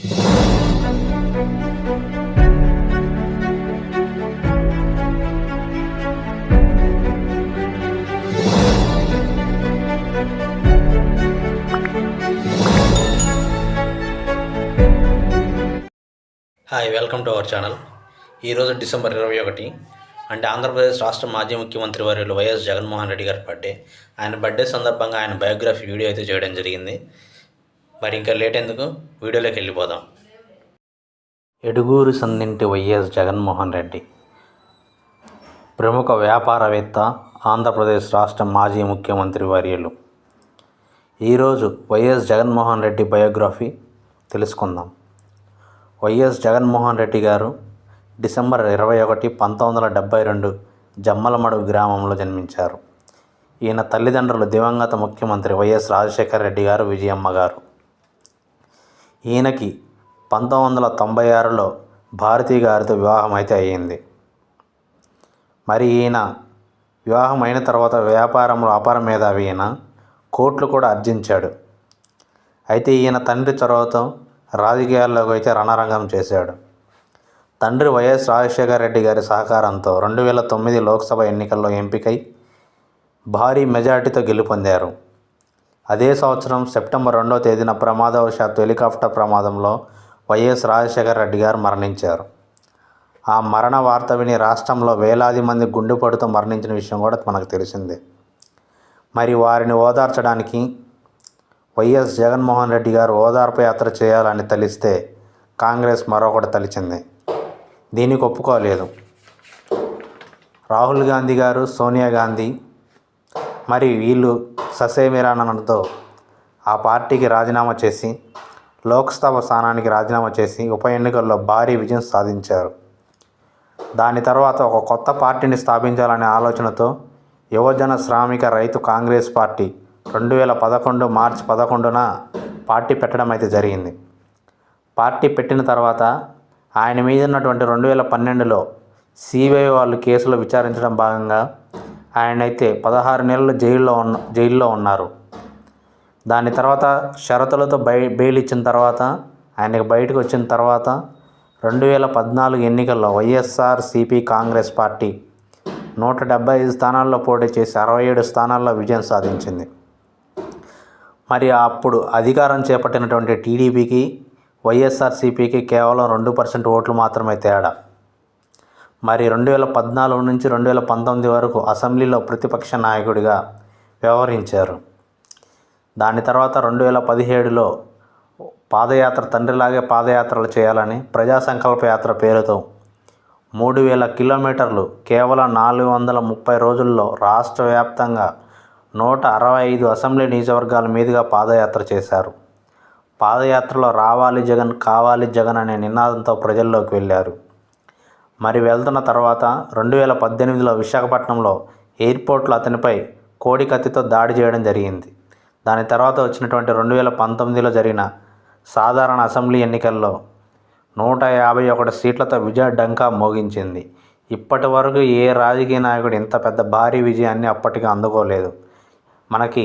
Hi welcome to our channel ఈరోజు December ఇరవై ఒకటి. అంటే ఆంధ్రప్రదేశ్ రాష్ట్ర మాజీ ముఖ్యమంత్రి వర్యులు వైఎస్ జగన్మోహన్ రెడ్డి గారి బర్త్డే. ఆయన బర్త్డే సందర్భంగా ఆయన బయోగ్రఫీ వీడియో అయితే చేయడం జరిగింది. మరి ఇంకా లేట్ ఎందుకు? వీడియోలోకి వెళ్ళిపోదాం. ఎడుగూరు సందింటి వైఎస్ జగన్మోహన్ రెడ్డి. ప్రముఖ వ్యాపారవేత్త ఆంధ్రప్రదేశ్ రాష్ట్ర మాజీ ముఖ్యమంత్రి వర్యులు. ఈరోజు వైఎస్ జగన్మోహన్ రెడ్డి బయోగ్రఫీ తెలుసుకుందాం. వైఎస్ జగన్మోహన్ రెడ్డి గారు డిసెంబర్ ఇరవై ఒకటి పంతొమ్మిది వందల డెబ్బై రెండు జమ్మలమడుగు గ్రామంలో జన్మించారు. ఈయన తల్లిదండ్రులు దివంగత ముఖ్యమంత్రి వైఎస్ రాజశేఖర రెడ్డి గారు విజయమ్మ గారు. ఈయనకి పంతొమ్మిది వందల తొంభై ఆరులో భారతి గారితో వివాహం అయితే అయ్యింది. మరి ఈయన వివాహం అయిన తర్వాత వ్యాపారంలో అపార మీద ఈయన కోట్లు కూడా ఆర్జించాడు అయితే ఈయన తండ్రి చొరవతో రాజకీయాల్లోకి అయితే రణరంగం చేశాడు. తండ్రి వైఎస్ రాజశేఖర రెడ్డి గారి సహకారంతో రెండు వేల తొమ్మిది లోక్సభ ఎన్నికల్లో ఎంపికై భారీ మెజార్టీతో గెలుపొందారు. అదే సంవత్సరం సెప్టెంబర్ రెండవ తేదీన ప్రమాదవశాత్తు హెలికాప్టర్ ప్రమాదంలో వైఎస్ రాజశేఖర రెడ్డి గారు మరణించారు. ఆ మరణ వార్త విని రాష్ట్రంలో వేలాది మంది గుండెపోటుతో మరణించిన విషయం కూడా మనకు తెలిసిందే. మరి వారిని ఓదార్చడానికి వైఎస్ జగన్మోహన్ రెడ్డి గారు ఓదార్పు యాత్ర చేయాలని తలిస్తే కాంగ్రెస్ మరొకటి తలిచింది. దీనికి ఒప్పుకోలేదు. రాహుల్ గాంధీ గారు సోనియా గాంధీ మరి వీళ్ళు ససేమిరానంతో ఆ పార్టీకి రాజీనామా చేసి లోక్సభ స్థానానికి రాజీనామా చేసి ఉప ఎన్నికల్లో భారీ విజయం సాధించారు. దాని తర్వాత ఒక కొత్త పార్టీని స్థాపించాలనే ఆలోచనతో యువజన శ్రామిక రైతు కాంగ్రెస్ పార్టీ రెండు వేల పదకొండు మార్చి పదకొండున పార్టీ పెట్టడం అయితే జరిగింది. పార్టీ పెట్టిన తర్వాత ఆయన మీద ఉన్నటువంటి రెండు వేల పన్నెండులో సిబిఐ వాళ్ళు కేసులో విచారించడం భాగంగా ఆయన అయితే పదహారు నెలలు జైల్లో ఉన్న జైల్లో ఉన్నారు. దాని తర్వాత షరతులతో బై బెయిల్ ఇచ్చిన తర్వాత ఆయనకు బయటకు వచ్చిన తర్వాత రెండు వేల పద్నాలుగు ఎన్నికల్లో వైఎస్ఆర్ సిపి కాంగ్రెస్ పార్టీ నూట డెబ్బై ఐదు స్థానాల్లో పోటీ చేసి అరవై ఏడు స్థానాల్లో విజయం సాధించింది. మరి అప్పుడు అధికారం చేపట్టినటువంటి టీడీపీకి వైఎస్ఆర్సీపీకి కేవలం రెండు పర్సెంట్ ఓట్లు మాత్రమే తేడా. మరి రెండు వేల పద్నాలుగు నుంచి రెండు వేల పంతొమ్మిది వరకు అసెంబ్లీలో ప్రతిపక్ష నాయకుడిగా వ్యవహరించారు. దాని తర్వాత రెండు వేల పదిహేడులో పాదయాత్ర తండ్రిలాగే పాదయాత్రలు చేయాలని ప్రజా సంకల్ప యాత్ర పేరుతో మూడు వేల కిలోమీటర్లు కేవలం నాలుగు వందల ముప్పై రోజుల్లో రాష్ట్ర వ్యాప్తంగా నూట అరవై ఐదు అసెంబ్లీ నియోజకవర్గాల మీదుగా పాదయాత్ర చేశారు. పాదయాత్రలో రావాలి జగన్ కావాలి జగన్ అనే నినాదంతో ప్రజల్లోకి వెళ్ళారు. మరి వెళ్తున్న తర్వాత రెండు వేల పద్దెనిమిదిలో విశాఖపట్నంలో ఎయిర్పోర్ట్లో అతనిపై కోడి కత్తితో దాడి చేయడం జరిగింది. దాని తర్వాత వచ్చినటువంటి రెండు వేల పంతొమ్మిదిలో జరిగిన సాధారణ అసెంబ్లీ ఎన్నికల్లో నూట యాభై ఒకటి సీట్లతో విజయ డంకా మోగించింది. ఇప్పటి వరకు ఏ రాజకీయ నాయకుడు ఇంత పెద్ద భారీ విజయాన్ని అప్పటికి అందుకోలేదు. మనకి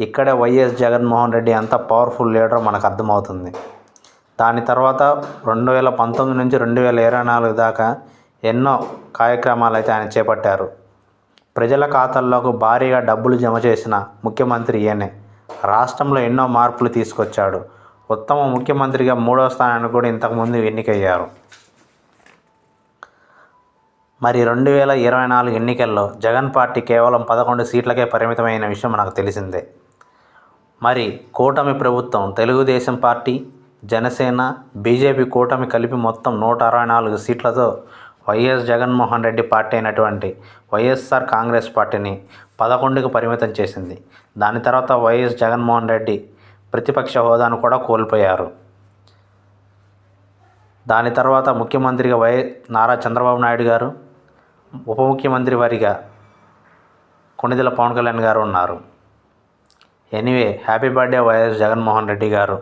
ఇక్కడే వైఎస్ జగన్మోహన్ రెడ్డి ఎంత పవర్ఫుల్ లీడర్ మనకు అర్థమవుతుంది. దాని తర్వాత రెండు వేల పంతొమ్మిది నుంచి రెండు వేల ఇరవై నాలుగు దాకా ఎన్నో కార్యక్రమాలు అయితే ఆయన చేపట్టారు. ప్రజల ఖాతాల్లోకి భారీగా డబ్బులు జమ చేసిన ముఖ్యమంత్రి ఈయనే. రాష్ట్రంలో ఎన్నో మార్పులు తీసుకొచ్చాడు. ఉత్తమ ముఖ్యమంత్రిగా మూడవ స్థానానికి కూడా ఇంతకుముందు ఎన్నికయ్యారు. మరి రెండు వేల ఇరవై నాలుగు ఎన్నికల్లో జగన్ పార్టీ కేవలం పదకొండు సీట్లకే పరిమితమైన విషయం మనకు తెలిసిందే. మరి కూటమి ప్రభుత్వం తెలుగుదేశం పార్టీ జనసేన బీజేపీ కూటమి కలిపి మొత్తం నూట అరవై నాలుగు సీట్లతో వైఎస్ జగన్మోహన్ రెడ్డి పార్టీ అయినటువంటి వైఎస్ఆర్ కాంగ్రెస్ పార్టీని పదకొండుకు పరిమితం చేసింది. దాని తర్వాత వైఎస్ జగన్మోహన్ రెడ్డి ప్రతిపక్ష హోదాను కూడా కోల్పోయారు. దాని తర్వాత ముఖ్యమంత్రిగా వై నారా చంద్రబాబు నాయుడు గారు ఉప ముఖ్యమంత్రి వారిగా కొణిదెల పవన్ కళ్యాణ్ గారు ఉన్నారు. Anyway happy birthday YS Jaganmohan Reddy గారు.